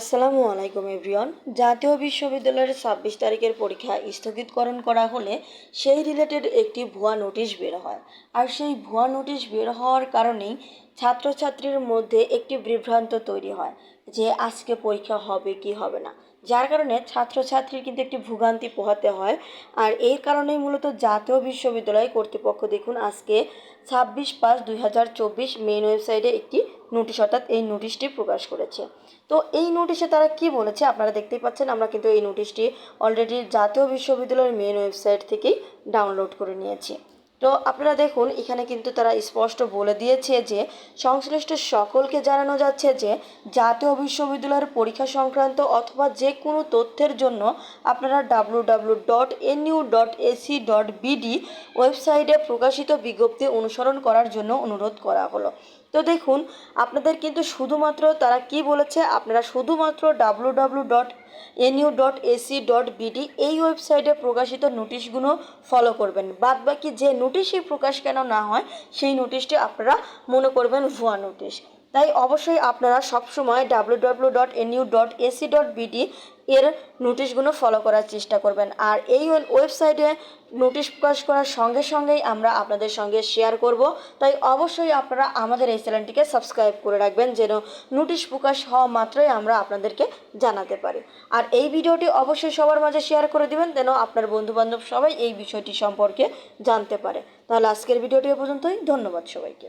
আসসালামু আলাইকুম এভরিওয়ান। জাতীয় বিশ্ববিদ্যালয়ের ছাব্বিশ তারিখের পরীক্ষা স্থগিতকরণ করা হলে সেই রিলেটেড একটি ভুয়া নোটিশ বের হয়। আর সেই ভুয়া নোটিশ বের হওয়ার কারণেই ছাত্রছাত্রীর মধ্যে একটি বিভ্রান্ত তৈরি হয় যে আজকে পরীক্ষা হবে কি হবে না। যার কারণে ছাত্রছাত্রীর কিন্তু একটি ভোগান্তি পোহাতে হয়। আর এর কারণেই মূলত জাতীয় বিশ্ববিদ্যালয় কর্তৃপক্ষ দেখুন আজকে ছাব্বিশ পাঁচ দুই হাজার চব্বিশ মেন ওয়েবসাইটে একটি নোটিশ, অর্থাৎ এই নোটিশটি প্রকাশ করেছে। তো এই নোটিশে তারা কি বলেছে আপনারা দেখতেই পাচ্ছেন, আমরা কিন্তু এই নোটিশটি অলরেডি জাতীয় বিশ্ববিদ্যালয়ের মেন ওয়েবসাইট থেকেই ডাউনলোড করে নিয়েছি। তো আপনারা দেখুন, এখানে কিন্তু তারা স্পষ্ট বলে দিয়েছে যে, সংশ্লিষ্ট সকলকে জানানো যাচ্ছে যে, জাতীয় বিশ্ববিদ্যালয়ের পরীক্ষা সংক্রান্ত অথবা যে কোনো তথ্যের জন্য আপনারা W dot NU dot AC dot BD ওয়েবসাইটে প্রকাশিত বিজ্ঞপ্তি অনুসরণ করার জন্য অনুরোধ করা হলো। তো দেখুন, আপনাদের কিন্তু শুধুমাত্র তারা কি বলেছে, আপনারা শুধুমাত্র W W dot NU dot AC dot BD এই ওয়েবসাইটে প্রকাশিত নোটিশগুলো ফলো করবেন। বাদ বাকি যে নোটিশই প্রকাশ কেন না হয় সেই নোটিশটি আপনারা মনে করবেন ভুয়া নোটিশ তাই অবশ্যই আপনারা সবসময় W W dot NU dot AC dot BD এর নোটিশগুলো ফলো করার চেষ্টা করবেন। আর এই ওয়েবসাইটে নোটিশ প্রকাশ করার সঙ্গে সঙ্গেই আমরা আপনাদের সঙ্গে শেয়ার করব। তাই অবশ্যই আপনারা আমাদের এই চ্যানেলটিকে সাবস্ক্রাইব করে রাখবেন, যেন নোটিশ প্রকাশ হওয়া মাত্রই আমরা আপনাদেরকে জানাতে পারি। আর এই ভিডিওটি অবশ্যই সবার মাঝে শেয়ার করে দিবেন, যেন আপনার বন্ধুবান্ধব সবাই এই বিষয়টি সম্পর্কে জানতে পারে। তাহলে আজকের ভিডিওটি পর্যন্তই। ধন্যবাদ সবাইকে।